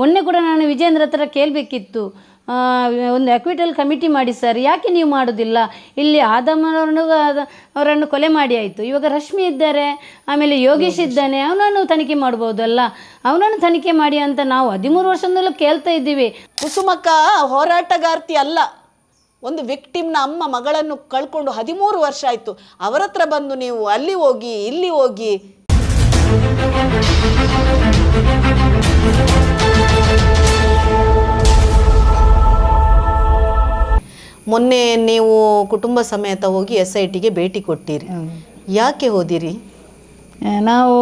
ಮೊನ್ನೆ ಕೂಡ ನಾನು ವಿಜೇಂದ್ರ ಹತ್ರ ಕೇಳಬೇಕಿತ್ತು. ಒಂದು ಅಕ್ವಿಟಲ್ ಕಮಿಟಿ ಮಾಡಿ ಸರ್ ಯಾಕೆ ನೀವು ಮಾಡೋದಿಲ್ಲ? ಇಲ್ಲಿ ಆದಮ್ಮನವ್ರನ್ನು ಅವರನ್ನು ಕೊಲೆ ಮಾಡಿ ಆಯಿತು. ಇವಾಗ ರಶ್ಮಿ ಇದ್ದಾರೆ, ಆಮೇಲೆ ಯೋಗೇಶ್ ಇದ್ದಾನೆ, ಅವನನ್ನು ತನಿಖೆ ಮಾಡ್ಬೋದಲ್ಲ? ಅವನನ್ನು ತನಿಖೆ ಮಾಡಿ ಅಂತ ನಾವು ಹದಿಮೂರು ವರ್ಷದಲ್ಲೂ ಕೇಳ್ತಾ ಇದ್ದೀವಿ. ಕುಸುಮಕ್ಕ ಹೋರಾಟಗಾರ್ತಿ ಅಲ್ಲ. ಒಂದು ವಿಕ್ಟಿಮ್ನ ಅಮ್ಮ ಮಗಳನ್ನು ಕಳ್ಕೊಂಡು ಹದಿಮೂರು ವರ್ಷ ಆಯಿತು. ಅವರ ಹತ್ರ ಬಂದು ನೀವು ಅಲ್ಲಿ ಹೋಗಿ, ಇಲ್ಲಿ ಹೋಗಿ. ಮೊನ್ನೆ ನೀವು ಕುಟುಂಬ ಸಮೇತ ಹೋಗಿ ಎಸ್ ಐ ಟಿಗೆ ಭೇಟಿ ಕೊಟ್ಟಿರಿ. ಯಾಕೆ ಹೋದಿರಿ? ನಾವು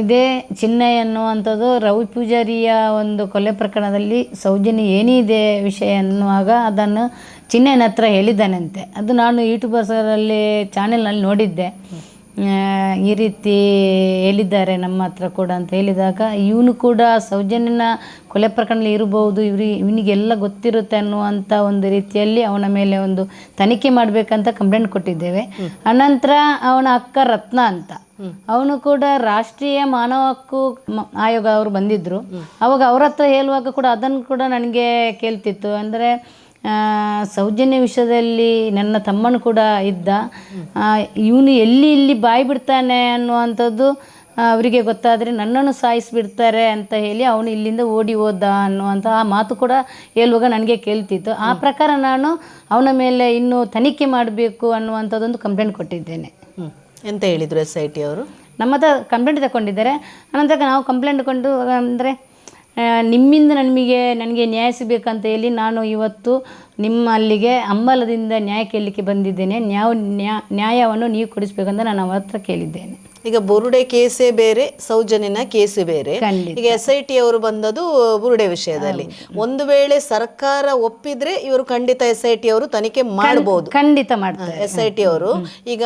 ಇದೇ ಚಿನ್ನೆ ಅನ್ನುವಂಥದ್ದು ರವಿ ಪೂಜಾರಿಯ ಒಂದು ಕೊಲೆ ಪ್ರಕರಣದಲ್ಲಿ ಸೌಜನ್ಯ ಏನಿದೆ ವಿಷಯ ಅನ್ನುವಾಗ ಅದನ್ನು ಚಿನ್ನಯ್ಯನ ಹತ್ರ ಹೇಳಿದ್ದಾನಂತೆ. ಅದು ನಾನು ಯೂಟ್ಯೂಬರ್ಸರಲ್ಲಿ ಚಾನೆಲ್ನಲ್ಲಿ ನೋಡಿದ್ದೆ. ಈ ರೀತಿ ಹೇಳಿದ್ದಾರೆ ನಮ್ಮ ಹತ್ರ ಕೂಡ ಅಂತ ಹೇಳಿದಾಗ ಇವನು ಕೂಡ ಸೌಜನ್ಯನ ಕೊಲೆ ಪ್ರಕರಣದಲ್ಲಿ ಇರಬಹುದು ಇವ್ರಿ ಇವನಿಗೆಲ್ಲ ಗೊತ್ತಿರುತ್ತೆ ಅನ್ನುವಂಥ ಒಂದು ರೀತಿಯಲ್ಲಿ ಅವನ ಮೇಲೆ ಒಂದು ತನಿಖೆ ಮಾಡಬೇಕಂತ ಕಂಪ್ಲೇಂಟ್ ಕೊಟ್ಟಿದ್ದೇವೆ. ಅನಂತರ ಅವನ ಅಕ್ಕ ರತ್ನ ಅಂತ. ಅವನು ಕೂಡ ರಾಷ್ಟ್ರೀಯ ಮಾನವ ಹಕ್ಕು ಆಯೋಗ ಅವರು ಬಂದಿದ್ದರು ಅವಾಗ ಅವ್ರ ಹತ್ರ ಹೇಳುವಾಗ ಕೂಡ ಅದನ್ನು ಕೂಡ ನನಗೆ ಕೇಳ್ತಿತ್ತು. ಅಂದರೆ ಸೌಜನ್ಯ ವಿಷಯದಲ್ಲಿ ನನ್ನ ತಮ್ಮನು ಕೂಡ ಇದ್ದ. ಇವನು ಎಲ್ಲಿ ಇಲ್ಲಿ ಬಾಯಿ ಬಿಡ್ತಾನೆ ಅನ್ನುವಂಥದ್ದು ಅವರಿಗೆ ಗೊತ್ತಾದರೆ ನನ್ನನ್ನು ಸಾಯಿಸಿಬಿಡ್ತಾರೆ ಅಂತ ಹೇಳಿ ಅವನು ಇಲ್ಲಿಂದ ಓಡಿ ಹೋದ ಅನ್ನುವಂಥ ಆ ಮಾತು ಕೂಡ ಹೇಳುವಾಗ ನನಗೆ ಕೇಳ್ತಿತ್ತು. ಆ ಪ್ರಕಾರ ನಾನು ಅವನ ಮೇಲೆ ಇನ್ನೂ ತನಿಖೆ ಮಾಡಬೇಕು ಅನ್ನುವಂಥದ್ದೊಂದು ಕಂಪ್ಲೇಂಟ್ ಕೊಟ್ಟಿದ್ದೇನೆ. ಎಂತ ಹೇಳಿದರು ಎಸ್ ಐ ಟಿ ಅವರು? ನಮ್ಮ ಹತ್ರ ಕಂಪ್ಲೇಂಟ್ ತಗೊಂಡಿದ್ದಾರೆ. ಅನಂತರ ನಾವು ಕಂಪ್ಲೇಂಟ್ ಕೊಂಡು ಅಂದರೆ ನಿಮ್ಮಿಂದ ನನಗೆ ನನಗೆ ನ್ಯಾಯ ಸಿಗಬೇಕಂತ ಹೇಳಿ ನಾನು ಇವತ್ತು ನಿಮ್ಮ ಅಲ್ಲಿಗೆ ಅಂಬಲದಿಂದ ನ್ಯಾಯ ಕೇಳಲಿಕ್ಕೆ ಬಂದಿದ್ದೇನೆ. ನ್ಯಾಯ ನ್ಯಾ ನ್ಯಾಯವನ್ನು ನೀವು ಕೊಡಿಸ್ಬೇಕಂತ ನಾನು ಅವರ ಕೇಳಿದ್ದೇನೆ. ಈಗ ಬುರುಡೆ ಕೇಸೇ ಬೇರೆ ಸೌಜನ್ಯನ ಕೇಸು ಬೇರೆ. ಈಗ ಎಸ್ ಐ ಟಿ ಅವರು ಬಂದದ್ದು ಬುರುಡೆ ವಿಷಯದಲ್ಲಿ. ಒಂದು ವೇಳೆ ಸರ್ಕಾರ ಒಪ್ಪಿದ್ರೆ ಇವರು ಖಂಡಿತ ಎಸ್ ಐ ಟಿ ಅವರು ತನಿಖೆ ಮಾಡಬಹುದು ಖಂಡಿತ ಮಾಡ್ತಾರೆ. ಎಸ್ ಐ ಟಿ ಅವರು. ಈಗ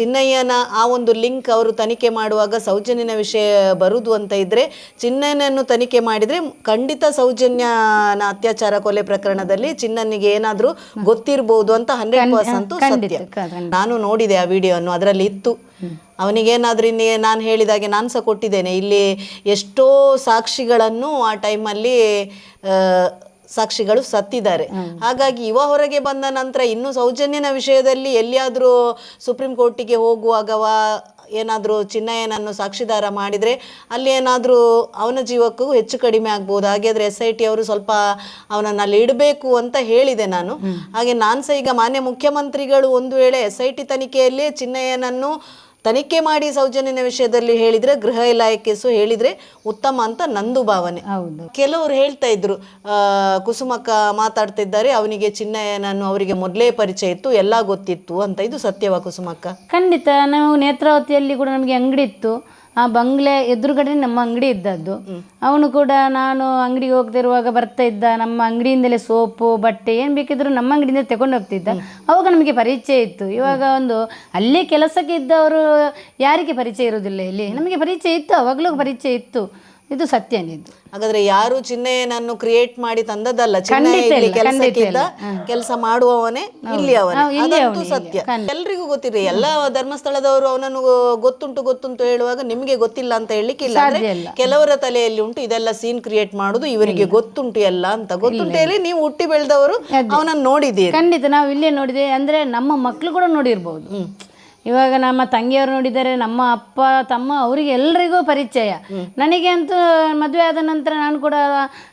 ಚಿನ್ನಯ್ಯನ ಆ ಒಂದು ಲಿಂಕ್ ಅವರು ತನಿಖೆ ಮಾಡುವಾಗ ಸೌಜನ್ಯನ ವಿಷಯ ಬರುದು ಅಂತ ಇದ್ರೆ ಚಿನ್ನಯ್ಯನನ್ನು ತನಿಖೆ ಮಾಡಿದ್ರೆ ಖಂಡಿತ ಸೌಜನ್ಯನ ಅತ್ಯಾಚಾರ ಕೊಲೆ ಪ್ರಕರಣದಲ್ಲಿ ಚಿನ್ನನಿಗೆ ಏನಾದ್ರೂ ಗೊತ್ತಿರಬಹುದು ಅಂತ ಹಂಡ್ರೆಡ್ ಪರ್ಸೆಂಟ್ ಸತ್ಯ. ನಾನು ನೋಡಿದೆ ಆ ವಿಡಿಯೋವನ್ನು ಅದರಲ್ಲಿ ಇತ್ತು. ಅವನಿಗೇನಾದ್ರೂ ಇನ್ನೇ ನಾನು ಹೇಳಿದಾಗೆ ನಾನು ಸಹ ಕೊಟ್ಟಿದ್ದೇನೆ. ಇಲ್ಲಿ ಎಷ್ಟೋ ಸಾಕ್ಷಿಗಳನ್ನು ಆ ಟೈಮಲ್ಲಿ ಸಾಕ್ಷಿಗಳು ಸತ್ತಿದ್ದಾರೆ. ಹಾಗಾಗಿ ಇವ ಹೊರಗೆ ಬಂದ ನಂತರ ಇನ್ನು ಸೌಜನ್ಯನ ವಿಷಯದಲ್ಲಿ ಎಲ್ಲಿಯಾದರೂ ಸುಪ್ರೀಂ ಕೋರ್ಟಿಗೆ ಹೋಗುವಾಗವಾ ಏನಾದರೂ ಚಿನ್ನಯ್ಯನನ್ನು ಸಾಕ್ಷಿದಾರ ಮಾಡಿದರೆ ಅಲ್ಲಿ ಏನಾದರೂ ಅವನ ಜೀವಕ್ಕೂ ಹೆಚ್ಚು ಕಡಿಮೆ ಆಗ್ಬೋದು. ಹಾಗಾದರೆ ಎಸ್ ಐ ಟಿ ಅವರು ಸ್ವಲ್ಪ ಅವನನ್ನು ಅಲ್ಲಿ ಇಡಬೇಕು ಅಂತ ಹೇಳಿದೆ ನಾನು. ಹಾಗೆ ನಾನು ಸಹ ಈಗ ಮಾನ್ಯ ಮುಖ್ಯಮಂತ್ರಿಗಳು ಒಂದು ವೇಳೆ ಎಸ್ ಐ ಟಿ ತನಿಖೆಯಲ್ಲಿ ಚಿನ್ನಯ್ಯನನ್ನು ತನಿಖೆ ಮಾಡಿ ಸೌಜನ್ಯನ ವಿಷಯದಲ್ಲಿ ಹೇಳಿದ್ರೆ ಗೃಹ ಇಲಾಖೆ ಸು ಹೇಳಿದರೆ ಉತ್ತಮ ಅಂತ ನಂದು ಭಾವನೆ. ಹೌದು. ಕೆಲವರು ಹೇಳ್ತಾ ಇದ್ರು ಕುಸುಮಕ್ಕ ಮಾತಾಡ್ತಿದ್ದಾರೆ ಅವನಿಗೆ ನಾನು ಅವರಿಗೆ ಮೊದಲೇ ಪರಿಚಯ ಇತ್ತು ಎಲ್ಲ ಗೊತ್ತಿತ್ತು ಅಂತ. ಇದು ಸತ್ಯವಾ ಕುಸುಮಕ್ಕ? ಖಂಡಿತ. ನಾವು ನೇತ್ರಾವತಿಯಲ್ಲಿ ಕೂಡ ನಮಗೆ ಅಂಗಡಿ ಇತ್ತು. ಆ ಬಂಗ್ಲೆ ಎದುರುಗಡೆ ನಮ್ಮ ಅಂಗಡಿ ಇದ್ದದ್ದು. ಅವನು ಕೂಡ ನಾನು ಅಂಗಡಿಗೆ ಹೋಗ್ತಿರುವಾಗ ಬರ್ತಾ ಇದ್ದ ನಮ್ಮ ಅಂಗಡಿಯಿಂದಲೇ ಸೋಪು, ಬಟ್ಟೆ ಏನು ಬೇಕಿದ್ರು ನಮ್ಮ ಅಂಗಡಿಯಿಂದ ತಗೊಂಡು ಹೋಗ್ತಿದ್ದ. ಅವಾಗ ನಮಗೆ ಪರಿಚಯ ಇತ್ತು. ಇವಾಗ ಒಂದು ಅಲ್ಲೇ ಕೆಲಸಕ್ಕೆ ಇದ್ದವರು ಯಾರಿಗೆ ಪರಿಚಯ ಇರೋದಿಲ್ಲ ಇಲ್ಲಿ? ನಮಗೆ ಪರಿಚಯ ಇತ್ತು, ಅವಾಗಲೂ ಪರಿಚಯ ಇತ್ತು. ಇದು ಸತ್ಯ ಇದು ಹಾಗಾದ್ರೆ ಯಾರು ಚಿಹ್ನೆಯನ್ನು ಕ್ರಿಯೇಟ್ ಮಾಡಿ ತಂದದಲ್ಲ ಖಂಡಿತ ಚಿನ್ನಯ್ಯ ಇಲ್ಲಿ ಇಲ್ಲ, ಖಂಡಿತ ಕೆಲಸಕ್ಕಿದ್ದ ಕೆಲಸ ಮಾಡುವವನೇ ಇಲ್ಲಿ ಅವನೇ. ಹೌದು, ಇಲ್ಲಿ ಅದಂತೂ ಅವನೇ, ಸತ್ಯ. ಎಲ್ರಿಗೂ ಗೊತ್ತಿದೆ ಎಲ್ಲ ಧರ್ಮಸ್ಥಳದವರು ಅವನನ್ನು ಗೊತ್ತುಂಟು ಗೊತ್ತುಂಟು ಹೇಳುವಾಗ ನಿಮಗೆ ಗೊತ್ತಿಲ್ಲ ಅಂತ ಹೇಳಲಿಕ್ಕೆ ಇಲ್ಲ. ಅಂದ್ರೆ ಸಾಧ್ಯ ಇಲ್ಲ. ಕೆಲವರ ತಲೆಯಲ್ಲಿ ಉಂಟು ಇದೆಲ್ಲ ಸೀನ್ ಕ್ರಿಯೇಟ್ ಮಾಡುದು ಇವರಿಗೆ ಗೊತ್ತುಂಟು ಎಲ್ಲ ಅಂತ. ಗೊತ್ತುಂಟು ಹೇಳಿ ನೀವು ಹುಟ್ಟಿ ಬೆಳೆದವರು ಅವನನ್ನು ನೋಡಿದ್ದೀರಿ. ಖಂಡಿತ ನಾವು ಇಲ್ಲೇ ನೋಡಿದೆ. ಅಂದ್ರೆ ನಮ್ಮ ಮಕ್ಕಳು ಕೂಡ ನೋಡಿರ್ಬೋದು. ಇವಾಗ ನಮ್ಮ ತಂಗಿಯವರು ನೋಡಿದರೆ ನಮ್ಮ ಅಪ್ಪ ತಮ್ಮ ಅವರಿಗೆ ಎಲ್ರಿಗೂ ಪರಿಚಯ. ನನಗೆ ಅಂತೂ ಮದುವೆ ಆದ ನಂತರ ನಾನು ಕೂಡ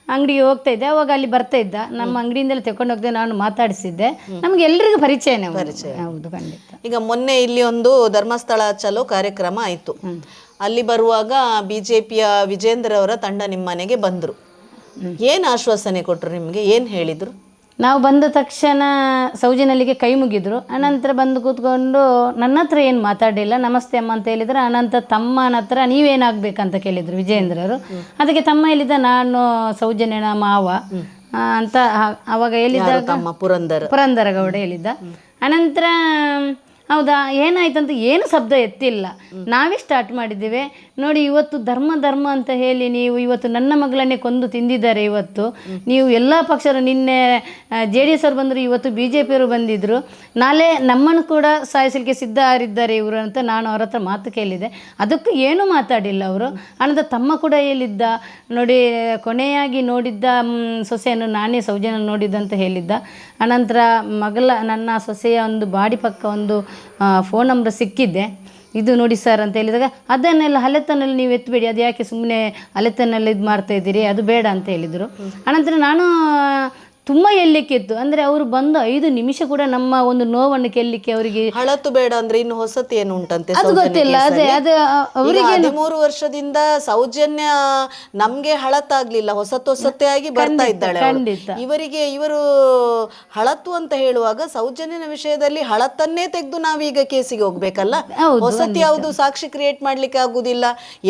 ಅಂಗಡಿಗೆ ಹೋಗ್ತಾ ಇದ್ದೆ. ಅವಾಗ ಅಲ್ಲಿ ಬರ್ತಾ ಇದ್ದ. ನಮ್ಮ ಅಂಗಡಿಯಿಂದಲೇ ತಗೊಂಡು ಹೋಗ್ದೆ ನಾನು ಮಾತಾಡಿಸಿದ್ದೆ. ನಮ್ಗೆ ಎಲ್ರಿಗೂ ಪರಿಚಯನೇ ಪರಿಚಯ. ಹೌದು ಖಂಡಿತ. ಈಗ ಮೊನ್ನೆ ಇಲ್ಲಿ ಒಂದು ಧರ್ಮಸ್ಥಳ ಚಲೋ ಕಾರ್ಯಕ್ರಮ ಆಯಿತು. ಅಲ್ಲಿ ಬರುವಾಗ ಬಿಜೆಪಿಯ ವಿಜೇಂದ್ರ ಅವರ ತಂಡ ನಿಮ್ಮ ಮನೆಗೆ ಬಂದರು ಏನು ಆಶ್ವಾಸನೆ ಕೊಟ್ಟರು ನಿಮಗೆ? ಏನು ಹೇಳಿದರು? ನಾವು ಬಂದ ತಕ್ಷಣ ಸೌಜನಲ್ಲಿಗೆ ಕೈ ಮುಗಿದ್ರು. ಅನಂತರ ಬಂದು ಕೂತ್ಕೊಂಡು ನನ್ನ ಹತ್ರ ಏನು ಮಾತಾಡಲಿಲ್ಲ ನಮಸ್ತೆ ಅಮ್ಮ ಅಂತ ಹೇಳಿದ್ರು ಅನಂತರ ತಮ್ಮನ ಹತ್ರ ನೀವೇನಾಗಬೇಕಂತ ಕೇಳಿದರು ವಿಜಯೇಂದ್ರರು. ಅದಕ್ಕೆ ತಮ್ಮ ಹೇಳಿದ ನಾನು ಸೌಜನ್ಯನ ಮಾವ. ಅಂತ ಆ- ಅವಾಗ ಹೇಳಿದ್ದ ತಮ್ಮ ಪುರಂದರ. ಪುರಂದರಗೌಡ ಹೇಳಿದ್ದ. ಅನಂತರ ಹೌದಾ? ಏನಾಯ್ತಂತ ಏನು ಶಬ್ದ ಎತ್ತಿಲ್ಲ. ನಾವೇ ಸ್ಟಾರ್ಟ್ ಮಾಡಿದ್ದೇವೆ. ನೋಡಿ, ಇವತ್ತು ಧರ್ಮ ಧರ್ಮ ಅಂತ ಹೇಳಿ ನೀವು ಇವತ್ತು ನನ್ನ ಮಗಳನ್ನೇ ಕೊಂದು ತಿಂದಿದ್ದಾರೆ ಇವತ್ತು. ನೀವು ಎಲ್ಲ ಪಕ್ಷರು ನಿನ್ನೆ ಜೆ ಡಿ ಎಸ್ ಅವರು ಬಂದರು, ಇವತ್ತು ಬಿ ಜೆ ಪಿಯವರು ಬಂದಿದ್ದರು ನಾಳೆ ನಮ್ಮನ್ನು ಕೂಡ ಸಾಯಿಸಲಿಕ್ಕೆ ಸಿದ್ಧರಿದ್ದಾರೆ ಇವರು ಅಂತ ನಾನು ಅವರ ಹತ್ರ ಮಾತು ಕೇಳಿದೆ. ಅದಕ್ಕೂ ಏನೂ ಮಾತಾಡಿಲ್ಲ ಅವರು. ಆನಂತರ ತಮ್ಮ ಕೂಡ ಹೇಳಿದ್ದ. ನೋಡಿ, ಕೊನೆಯಾಗಿ ನೋಡಿದ್ದ ಸೊಸೆಯನ್ನು ನಾನೇ ಸೌಜನ್ಯ ನೋಡಿದ್ದಂತ ಹೇಳಿದ್ದ. ಅನಂತರ ಮಗಳ, ನನ್ನ ಸೊಸೆಯ ಒಂದು ಬಾಡಿ ಪಕ್ಕ ಒಂದು ಫೋನ್ ನಂಬರ್ ಸಿಕ್ಕಿದ್ದೆ. ಇದು ನೋಡಿ ಸರ್ ಅಂತ ಹೇಳಿದಾಗ ಅದನ್ನೆಲ್ಲ ಹಲೆತನಲ್ಲಿ ನೀವು ಎತ್ತಬೇಡಿ ಅದು ಯಾಕೆ ಸುಮ್ಮನೆ ಹಲೆತನಲ್ಲಿ ಇದು ಮಾಡ್ತಾ ಇದ್ದೀರಿ? ಅದು ಬೇಡ ಅಂತ ಹೇಳಿದರು. ಆನಂತರ ನಾನು ತುಂಬ ಎಲ್ಲಿಕ್ಕಿತ್ತು ಅಂದ್ರೆ ಅವರು ಬಂದು ಐದು ನಿಮಿಷ ಕೂಡ ನಮ್ಮ ಒಂದು ನೋವನ್ನು ಕೆಲ್ಲಿಕ್ಕೆ ಅವರಿಗೆ? ಹಳತು ಬೇಡ ಅಂದ್ರೆ ಇನ್ನು ಹೊಸತಿ ಏನು ಉಂಟಂತೆ ಅದು ಗೊತ್ತಿಲ್ಲ ಅದೇ ಅದು ಅವರಿಗೆ ಹದಿಮೂರು ವರ್ಷದಿಂದ ಸೌಜನ್ಯ ನಮ್ಗೆ ಹಳತಾಗ್ಲಿಲ್ಲ ಹೊಸತು ಹೊಸತೇ ಆಗಿ ಬರ್ತಾ ಇದ್ದಾಳೆ ಇವರಿಗೆ ಇವರು ಹಳತ್ತು ಅಂತ ಹೇಳುವಾಗ ಸೌಜನ್ಯನ ವಿಷಯದಲ್ಲಿ ಹಳತ್ತನ್ನೇ ತೆಗೆದು ನಾವೀಗ ಕೇಸಿಗೆ ಹೋಗ್ಬೇಕಲ್ಲ? ಹೊಸತಿ ಯಾವುದು ಸಾಕ್ಷಿ ಕ್ರಿಯೇಟ್ ಮಾಡ್ಲಿಕ್ಕೆ ಆಗುದಿಲ್ಲ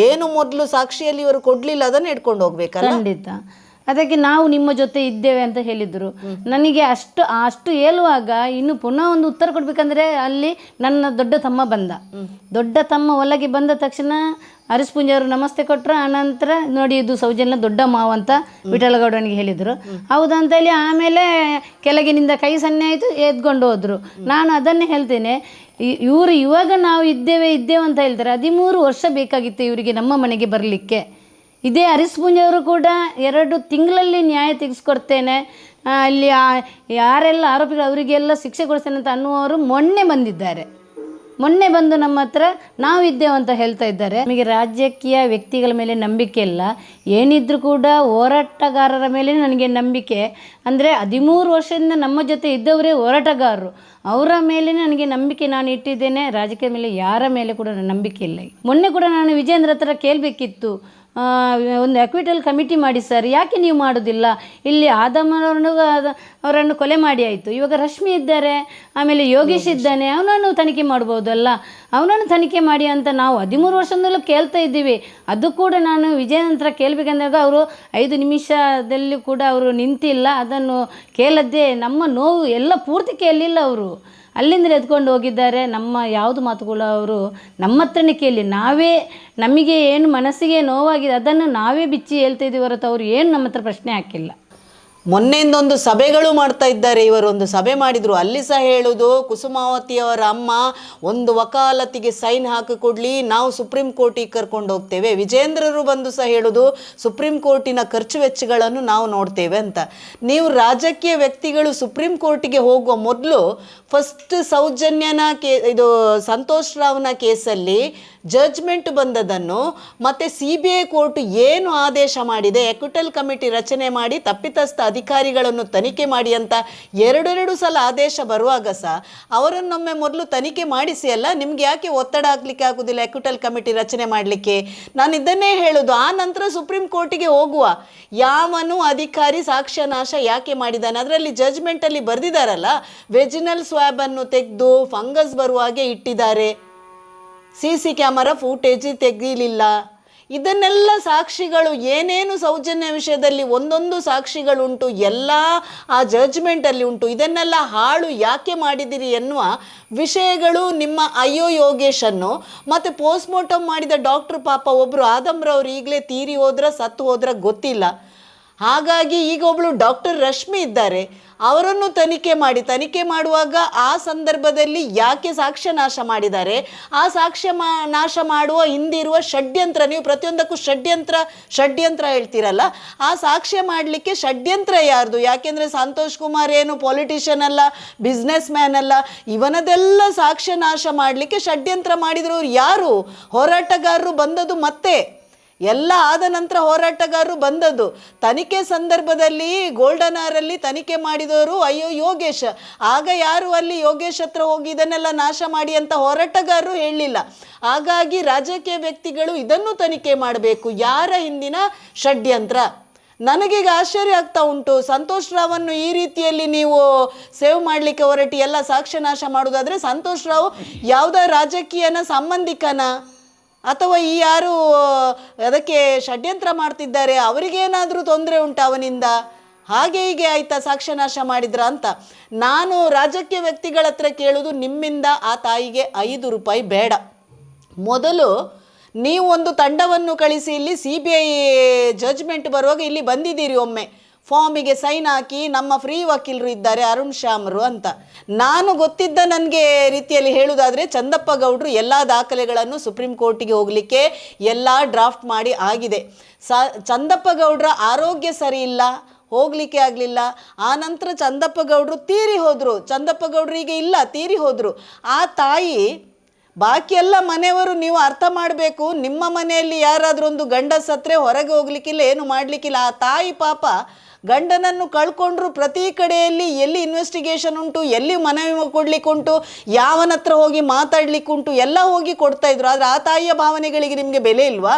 ಏನು ಮೊದಲು ಸಾಕ್ಷಿಯಲ್ಲಿ ಇವರು ಕೊಡ್ಲಿಲ್ಲ ಅದನ್ನ ಇಟ್ಕೊಂಡು ಹೋಗ್ಬೇಕಲ್ಲ? ಖಂಡಿತ. ಅದಕ್ಕೆ ನಾವು ನಿಮ್ಮ ಜೊತೆ ಇದ್ದೇವೆ ಅಂತ ಹೇಳಿದರು. ನನಗೆ ಅಷ್ಟು ಅಷ್ಟು ಹೇಳುವಾಗ ಇನ್ನು ಪುನಃ ಒಂದು ಉತ್ತರ ಕೊಡ್ಬೇಕಂದ್ರೆ ಅಲ್ಲಿ ನನ್ನ ದೊಡ್ಡ ತಮ್ಮ ಬಂದ. ದೊಡ್ಡ ತಮ್ಮ ಒಳಗೆ ಬಂದ ತಕ್ಷಣ ಹರೀಶ್ ನಮಸ್ತೆ ಕೊಟ್ಟರು ಆನಂತರ ನೋಡಿ ಇದು ಸೌಜನ್ಯ ದೊಡ್ಡ ಮಾವ ಅಂತ ವಿಠಲಗೌಡನಿಗೆ ಹೇಳಿದರು. ಹೌದಂತ ಹೇಳಿ ಆಮೇಲೆ ಕೆಳಗಿನಿಂದ ಕೈ ಸನ್ನೆ ಆಯಿತು, ಎದ್ಕೊಂಡು ಹೋದರು. ನಾನು ಅದನ್ನೇ ಹೇಳ್ತೇನೆ ಇವರು ಇವಾಗ ನಾವು ಇದ್ದೇವೆ ಇದ್ದೇವೆ ಅಂತ ಹೇಳ್ತಾರೆ. ಹದಿಮೂರು ವರ್ಷ ಬೇಕಾಗಿತ್ತು ಇವರಿಗೆ ನಮ್ಮ ಮನೆಗೆ ಬರಲಿಕ್ಕೆ. ಇದೇ ಹರೀಶ್ ಪೂಂಜವರು ಕೂಡ ಎರಡು ತಿಂಗಳಲ್ಲಿ ನ್ಯಾಯ ತೆಗೆಸ್ಕೊಡ್ತೇನೆ. ಅಲ್ಲಿ ಯಾರೆಲ್ಲ ಆರೋಪಿಗಳು ಅವರಿಗೆಲ್ಲ ಶಿಕ್ಷೆ ಕೊಡಿಸ್ತೇನೆ ಅಂತ ಅನ್ನುವರು ಮೊನ್ನೆ ಬಂದಿದ್ದಾರೆ. ಮೊನ್ನೆ ಬಂದು ನಮ್ಮ ಹತ್ರ ನಾವಿದ್ದೇವೆ ಅಂತ ಹೇಳ್ತಾ ಇದ್ದಾರೆ. ನಮಗೆ ರಾಜಕೀಯ ವ್ಯಕ್ತಿಗಳ ಮೇಲೆ ನಂಬಿಕೆ ಇಲ್ಲ. ಏನಿದ್ರೂ ಕೂಡ ಹೋರಾಟಗಾರರ ಮೇಲೆ ನನಗೆ ನಂಬಿಕೆ. ಅಂದರೆ ಹದಿಮೂರು ವರ್ಷದಿಂದ ನಮ್ಮ ಜೊತೆ ಇದ್ದವರೇ ಹೋರಾಟಗಾರರು. ಅವರ ಮೇಲೆ ನನಗೆ ನಂಬಿಕೆ ನಾನು ಇಟ್ಟಿದ್ದೇನೆ. ರಾಜಕೀಯ ಮೇಲೆ ಯಾರ ಮೇಲೆ ಕೂಡ ನಂಬಿಕೆ ಇಲ್ಲ. ಮೊನ್ನೆ ಕೂಡ ನಾನು ವಿಜೇಂದ್ರ ಹತ್ರ ಕೇಳಬೇಕಿತ್ತು. ಒಂದು ಅಕ್ವಿಟಲ್ ಕಮಿಟಿ ಮಾಡಿ ಸರ್ ಯಾಕೆ ನೀವು ಮಾಡೋದಿಲ್ಲ? ಇಲ್ಲಿ ಆದಮ್ಮನವ್ರನ್ನು ಅವರನ್ನು ಕೊಲೆ ಮಾಡಿ ಆಯಿತು. ಇವಾಗ ರಶ್ಮಿ ಇದ್ದಾರೆ ಆಮೇಲೆ ಯೋಗೇಶ್ ಇದ್ದಾನೆ ಅವನನ್ನು ತನಿಖೆ ಮಾಡ್ಬೋದಲ್ಲ? ಅವನನ್ನು ತನಿಖೆ ಮಾಡಿ ಅಂತ ನಾವು ಹದಿಮೂರು ವರ್ಷದಲ್ಲೂ ಕೇಳ್ತಾ ಇದ್ದೀವಿ. ಅದು ಕೂಡ ನಾನು ವಿಜಯನಂತರ ಕೇಳಬೇಕಂದಾಗ ಅವರು ಐದು ನಿಮಿಷದಲ್ಲಿ ಕೂಡ ಅವರು ನಿಂತಿಲ್ಲ. ಅದನ್ನು ಕೇಳದ್ದೇ ನಮ್ಮ ನೋವು ಎಲ್ಲ ಪೂರ್ತಿ ಕೇಳಲಿಲ್ಲ ಅವರು. ಅಲ್ಲಿಂದ ಎದ್ಕೊಂಡು ಹೋಗಿದ್ದಾರೆ. ನಮ್ಮ ಯಾವುದು ಮಾತುಗಳು ಅವರು, ನಮ್ಮ ಹತ್ರನೇ ಕೇಳಿ. ನಾವೇ ನಮಗೆ ಏನು ಮನಸ್ಸಿಗೆ ನೋವಾಗಿದೆ ಅದನ್ನು ನಾವೇ ಬಿಚ್ಚಿ ಹೇಳ್ತಾ ಇದ್ದೀವಿ ಹೊರತು ಅವರು ಏನು ನಮ್ಮ ಹತ್ರ ಪ್ರಶ್ನೆ ಹಾಕಿಲ್ಲ. ಮೊನ್ನೆಯಿಂದೊಂದು ಸಭೆಗಳು ಮಾಡ್ತಾ ಇದ್ದಾರೆ. ಇವರು ಒಂದು ಸಭೆ ಮಾಡಿದರು. ಅಲ್ಲಿ ಸಹ ಹೇಳೋದು, ಕುಸುಮಾವತಿಯವರ ಅಮ್ಮ ಒಂದು ವಕಾಲತಿಗೆ ಸೈನ್ ಹಾಕಿಕೊಡ್ಲಿ, ನಾವು ಸುಪ್ರೀಂ ಕೋರ್ಟಿಗೆ ಕರ್ಕೊಂಡು ಹೋಗ್ತೇವೆ. ವಿಜೇಂದ್ರರು ಬಂದು ಸಹ ಹೇಳೋದು, ಸುಪ್ರೀಂ ಕೋರ್ಟಿನ ಖರ್ಚು ವೆಚ್ಚಗಳನ್ನು ನಾವು ನೋಡ್ತೇವೆ ಅಂತ. ನೀವು ರಾಜಕೀಯ ವ್ಯಕ್ತಿಗಳು ಸುಪ್ರೀಂ ಕೋರ್ಟಿಗೆ ಹೋಗುವ ಮೊದಲು ಫಸ್ಟ್ ಸೌಜನ್ಯನ ಕೇ, ಇದು ಸಂತೋಷ್ ರಾವ್ನ ಕೇಸಲ್ಲಿ ಜಡ್ಜ್ಮೆಂಟ್ ಬಂದದನ್ನು ಮತ್ತೆ ಸಿ ಬಿ ಐ ಕೋರ್ಟ್ ಏನು ಆದೇಶ ಮಾಡಿದೆ, ಎಕ್ವಿಟಲ್ ಕಮಿಟಿ ರಚನೆ ಮಾಡಿ, ತಪ್ಪಿತಸ್ಥ ಅಧಿಕಾರಿಗಳನ್ನು ತನಿಖೆ ಮಾಡಿ ಅಂತ ಎರಡೆರಡು ಸಲ ಆದೇಶ ಬರುವಾಗ ಸಹ ಅವರನ್ನೊಮ್ಮೆ ಮೊದಲು ತನಿಖೆ ಮಾಡಿಸಿ ಅಲ್ಲ, ನಿಮ್ಗೆ ಯಾಕೆ ಒತ್ತಡ ಹಾಕ್ಲಿಕ್ಕೆ ಆಗುದಿಲ್ಲ ಎಕ್ವಿಟಲ್ ಕಮಿಟಿ ರಚನೆ ಮಾಡಲಿಕ್ಕೆ? ನಾನು ಇದನ್ನೇ ಹೇಳುದು, ಆ ನಂತರ ಸುಪ್ರೀಂ ಕೋರ್ಟಿಗೆ ಹೋಗುವ. ಯಾವನು ಅಧಿಕಾರಿ ಸಾಕ್ಷ್ಯ ನಾಶ ಯಾಕೆ ಮಾಡಿದ್ದಾನೆ? ಅದರಲ್ಲಿ ಜಡ್ಜ್ಮೆಂಟಲ್ಲಿ ಬರೆದಿದ್ದಾರಲ್ಲ ವೆಜಿನಲ್ ಸ್ವ್ಯಾಬನ್ನು ತೆಗೆದು ಫಂಗಸ್ ಬರುವ ಹಾಗೆ ಇಟ್ಟಿದ್ದಾರೆ. ಸಿ ಸಿ ಕ್ಯಾಮರಾ ಫೂಟೇಜ್ ತೆಗೀಲಿಲ್ಲ. ಇದನ್ನೆಲ್ಲ ಸಾಕ್ಷಿಗಳು, ಏನೇನು ಸೌಜನ್ಯ ವಿಷಯದಲ್ಲಿ ಒಂದೊಂದು ಸಾಕ್ಷಿಗಳುಂಟು, ಎಲ್ಲ ಆ ಜಡ್ಜ್ಮೆಂಟಲ್ಲಿ ಉಂಟು. ಇದನ್ನೆಲ್ಲ ಹಾಳು ಯಾಕೆ ಮಾಡಿದಿರಿ ಎನ್ನುವ ವಿಷಯಗಳು ನಿಮ್ಮ ಅಯ್ಯೋ ಯೋಗೇಶನ್ನು ಮತ್ತು ಪೋಸ್ಟ್ಮಾರ್ಟಮ್ ಮಾಡಿದ ಡಾಕ್ಟ್ರ್ ಪಾಪ ಒಬ್ಬರು ಆದಮ್ರವ್ರು ಈಗಲೇ ತೀರಿ ಹೋದ್ರ, ಸತ್ತು ಹೋದ್ರ ಗೊತ್ತಿಲ್ಲ. ಹಾಗಾಗಿ ಈಗ ಒಬ್ಬಳು ಡಾಕ್ಟರ್ ರಶ್ಮಿ ಇದ್ದಾರೆ. ಅವರನ್ನು ತನಿಖೆ ಮಾಡಿ, ತನಿಖೆ ಮಾಡುವಾಗ ಆ ಸಂದರ್ಭದಲ್ಲಿ ಯಾಕೆ ಸಾಕ್ಷ್ಯ ನಾಶ ಮಾಡಿದ್ದಾರೆ? ಆ ಸಾಕ್ಷ್ಯ ಮಾ, ನಾಶ ಮಾಡುವ ಹಿಂದಿರುವ ಷಡ್ಯಂತ್ರ, ನೀವು ಪ್ರತಿಯೊಂದಕ್ಕೂ ಷಡ್ಯಂತ್ರ ಷಡ್ಯಂತ್ರ ಹೇಳ್ತೀರಲ್ಲ, ಆ ಸಾಕ್ಷ್ಯ ಮಾಡಲಿಕ್ಕೆ ಷಡ್ಯಂತ್ರ ಯಾರ್ದು? ಯಾಕೆಂದರೆ ಸಂತೋಷ್ ಕುಮಾರ್ ಏನು ಪೊಲಿಟಿಷಿಯನ್ ಅಲ್ಲ ಬಿಸ್ನೆಸ್ ಮ್ಯಾನ್ ಅಲ್ಲ, ಇವನದೆಲ್ಲ ಸಾಕ್ಷ್ಯ ನಾಶ ಮಾಡಲಿಕ್ಕೆ ಷಡ್ಯಂತ್ರ ಮಾಡಿದ್ರು ಯಾರು? ಹೋರಾಟಗಾರರು ಬಂದದ್ದು ಮತ್ತೆ. ಎಲ್ಲ ಆದ ನಂತರ ಹೋರಾಟಗಾರರು ಬಂದದ್ದು. ತನಿಖೆ ಸಂದರ್ಭದಲ್ಲಿ ಗೋಲ್ಡನ್ ಆರಲ್ಲಿ ತನಿಖೆ ಮಾಡಿದವರು, ಅಯ್ಯೋ ಯೋಗೇಶ್, ಆಗ ಯಾರು ಅಲ್ಲಿ ಯೋಗೇಶ್ ಹತ್ರ ಹೋಗಿ ಇದನ್ನೆಲ್ಲ ನಾಶ ಮಾಡಿ ಅಂತ ಹೋರಾಟಗಾರರು ಹೇಳಲಿಲ್ಲ. ಹಾಗಾಗಿ ರಾಜಕೀಯ ವ್ಯಕ್ತಿಗಳು ಇದನ್ನು ತನಿಖೆ ಮಾಡಬೇಕು. ಯಾರ ಹಿಂದಿನ ಷಡ್ಯಂತ್ರ? ನನಗೀಗ ಆಶ್ಚರ್ಯ ಆಗ್ತಾ ಉಂಟು. ಸಂತೋಷ್ ರಾವನ್ನು ಈ ರೀತಿಯಲ್ಲಿ ನೀವು ಸೇವ್ ಮಾಡಲಿಕ್ಕೆ ಹೊರಟಿ ಎಲ್ಲ ಸಾಕ್ಷ್ಯ ನಾಶ ಮಾಡೋದಾದ್ರೆ ಸಂತೋಷ್ ರಾವ್ ಯಾವುದೋ ರಾಜಕೀಯನ ಸಂಬಂಧಿಕನ? ಅಥವಾ ಈ ಯಾರು ಅದಕ್ಕೆ ಷಡ್ಯಂತ್ರ ಮಾಡ್ತಿದ್ದಾರೆ, ಅವರಿಗೇನಾದರೂ ತೊಂದರೆ ಉಂಟು ಅವನಿಂದ? ಹಾಗೆ ಹೀಗೆ ಆಯ್ತಾ ಸಾಕ್ಷ್ಯನಾಶ ಮಾಡಿದ್ರ ಅಂತ. ನಾನು ರಾಜಕೀಯ ವ್ಯಕ್ತಿಗಳ ಹತ್ರ ಕೇಳೋದು ನಿಮ್ಮಿಂದ, ಆ ತಾಯಿಗೆ ಐದು ರೂಪಾಯಿ ಬೇಡ. ಮೊದಲು ನೀವು ಒಂದು ತಂಡವನ್ನು ಕಳಿಸಿ, ಇಲ್ಲಿ ಸಿ ಬಿ ಐ ಜಡ್ಜ್ಮೆಂಟ್ ಬರುವಾಗ ಇಲ್ಲಿ ಬಂದಿದ್ದೀರಿ ಒಮ್ಮೆ. ಫಾರ್ಮಿಗೆ ಸೈನ್ ಹಾಕಿ ನಮ್ಮ ಫ್ರೀ ವಕೀಲರು ಇದ್ದಾರೆ, ಅರುಣ್ ಶ್ಯಾಮರು ಅಂತ. ನಾನು ಗೊತ್ತಿದ್ದ ನನಗೆ ರೀತಿಯಲ್ಲಿ ಹೇಳುವುದಾದರೆ ಚಂದಪ್ಪ ಗೌಡರು ಎಲ್ಲ ದಾಖಲೆಗಳನ್ನು ಸುಪ್ರೀಂ ಕೋರ್ಟಿಗೆ ಹೋಗಲಿಕ್ಕೆ ಎಲ್ಲ ಡ್ರಾಫ್ಟ್ ಮಾಡಿ ಆಗಿದೆ. ಸ, ಚಂದಪ್ಪ ಗೌಡರ ಆರೋಗ್ಯ ಸರಿ ಇಲ್ಲ, ಹೋಗಲಿಕ್ಕೆ ಆಗಲಿಲ್ಲ. ಆ ನಂತರ ಚಂದಪ್ಪ ಗೌಡ್ರು ತೀರಿ ಹೋದರು. ಚಂದಪ್ಪ ಗೌಡರಿಗೆ ಇಲ್ಲ, ತೀರಿ ಹೋದರು. ಆ ತಾಯಿ, ಬಾಕಿ ಎಲ್ಲ ಮನೆಯವರು ನೀವು ಅರ್ಥ ಮಾಡಬೇಕು. ನಿಮ್ಮ ಮನೆಯಲ್ಲಿ ಯಾರಾದರೂ ಒಂದು ಗಂಡ ಸತ್ತರೆ ಹೊರಗೆ ಹೋಗ್ಲಿಕ್ಕಿಲ್ಲ, ಏನು ಮಾಡಲಿಕ್ಕಿಲ್ಲ. ಆ ತಾಯಿ ಪಾಪ ಗಂಡನನ್ನು ಕಳ್ಕೊಂಡ್ರು ಪ್ರತಿ ಕಡೆಯಲ್ಲಿ ಎಲ್ಲಿ ಇನ್ವೆಸ್ಟಿಗೇಷನ್ ಉಂಟು, ಎಲ್ಲಿ ಮನವಿ ಕೊಡ್ಲಿಕ್ಕೆ ಉಂಟು ಯಾವನ ಹತ್ರ ಹೋಗಿ ಮಾತಾಡ್ಲಿಕ್ಕೆ ಉಂಟು ಎಲ್ಲ ಹೋಗಿ ಕೊಡ್ತಾ ಇದ್ರು. ಆದರೆ ಆ ತಾಯಿಯ ಭಾವನೆಗಳಿಗೆ ನಿಮಗೆ ಬೆಲೆ ಇಲ್ವಾ?